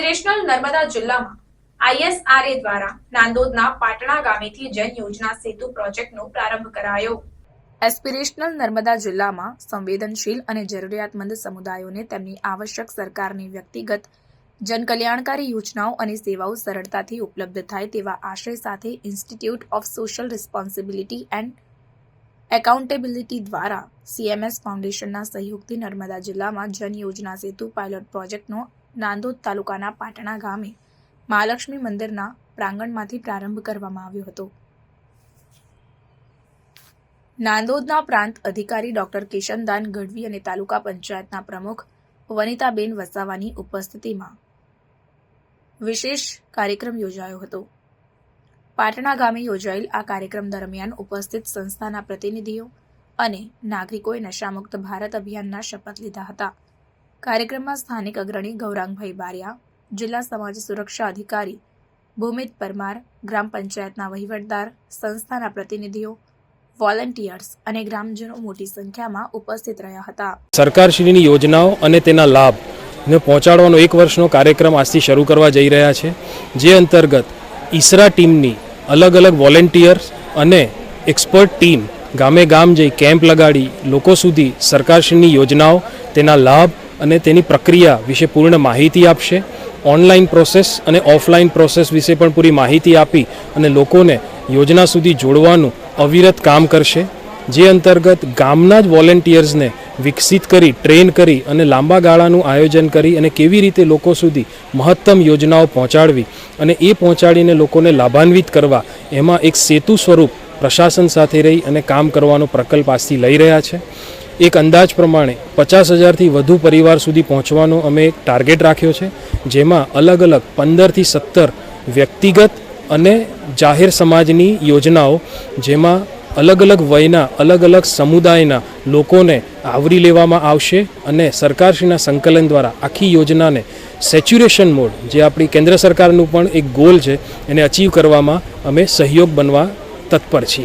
Aspirational Narmada જિલ્લામાં આઈએસઆરએ દ્વારા નાંદોદના પાટણા ગામેથી જન યોજના સેતુ પ્રોજેક્ટનો પ્રારંભ કરાયો. એસ્પિરેશનલ નર્મદા જિલ્લામાં સંવેદનશીલ અને જરૂરિયાતમંદ સમુદાયોને તેમની આવશ્યક સરકારની વ્યક્તિગત જનકલ્યાણકારી યોજનાઓ અને સેવાઓ સરળતાથી ઉપલબ્ધ થાય તેવા આશય સાથે institute of social responsibility and accountability દ્વારા સીએમએસ ફાઉન્ડેશનના સહયોગથી નર્મદા જિલ્લામાં જન યોજના સેતુ પાયલોટ પ્રોજેક્ટનો નાંદોદ તાલુકાના પાટણા ગામે મહાલક્ષ્મી મંદિરના પ્રાંગણમાંથી પ્રારંભ કરવામાં આવ્યો હતો. નાંદોદના પ્રાંત અધિકારી ડોક્ટર કિશનદાન ગઢવી અને તાલુકા પંચાયતના પ્રમુખ વનિતાબેન વસાવાની ઉપસ્થિતિમાં વિશેષ કાર્યક્રમ યોજાયો હતો. પાટણા ગામે યોજાયેલ આ કાર્યક્રમ દરમિયાન ઉપસ્થિત સંસ્થાના પ્રતિનિધિઓ અને નાગરિકોએ નશામુક્ત ભારત અભિયાનના શપથ લીધા હતા. કાર્યક્રમમાં સ્થાનિક અગ્રણી ગૌરાંગભાઈ બારિયા, જિલ્લા સમાજ સુરક્ષા અધિકારી ભૂમિત પરમાર, ગ્રામ પંચાયતના વહીવટદાર, સંસ્થાના પ્રતિનિધિઓ, વોલેન્ટિયર્સ અને ગ્રામજનો મોટી સંખ્યામાં ઉપસ્થિત રહ્યા હતા. સરકારશ્રીની યોજનાઓ અને તેના લાભને પહોંચાડવાનો એક વર્ષનો કાર્યક્રમ આજથી શરૂ કરવા જઈ રહ્યા છે. જે અંતર્ગત ઈસરા ટીમની અલગ અલગ વોલેન્ટિયર્સ અને એક્સપર્ટ ટીમ ગામે ગામ જઈ કેમ્પ લગાડી લોકો સુધી સરકારશ્રીની યોજનાઓ, તેના લાભ અને તેની પ્રક્રિયા વિશે પૂર્ણ માહિતી આપશે. ઓનલાઈન પ્રોસેસ અને ઓફલાઈન પ્રોસેસ વિશે પણ પૂરી માહિતી આપી અને લોકોને યોજના સુધી જોડવાનું અવિરત કામ કરશે. જે અંતર્ગત ગામના જ વોલેન્ટિયર્સને વિકસિત કરી, ટ્રેન કરી અને લાંબા ગાળાનું આયોજન કરી અને કેવી રીતે લોકો સુધી મહત્તમ યોજનાઓ પહોંચાડવી અને એ પહોંચાડીને લોકોને લાભાન્વિત કરવા, એમાં એક સેતુ સ્વરૂપ પ્રશાસન સાથે રહી અને કામ કરવાનો પ્રકલ્પ આજથી લઈ રહ્યા છે. એક અંદાજ પ્રમાણે પચાસ હજારથી વધુ પરિવાર સુધી પહોંચવાનો અમે એક ટાર્ગેટ રાખ્યો છે, જેમાં અલગ અલગ પંદરથી સત્તર વ્યક્તિગત અને જાહેર સમાજની યોજનાઓ, જેમાં અલગ અલગ વયના, અલગ અલગ સમુદાયના લોકોને આવરી લેવામાં આવશે અને સરકારશ્રીના સંકલન દ્વારા આખી યોજનાને સેચ્યુરેશન મોડ, જે આપણી કેન્દ્ર સરકારનું પણ એક ગોલ છે, એને અચીવ કરવામાં અમે સહયોગ બનવા તત્પર છીએ.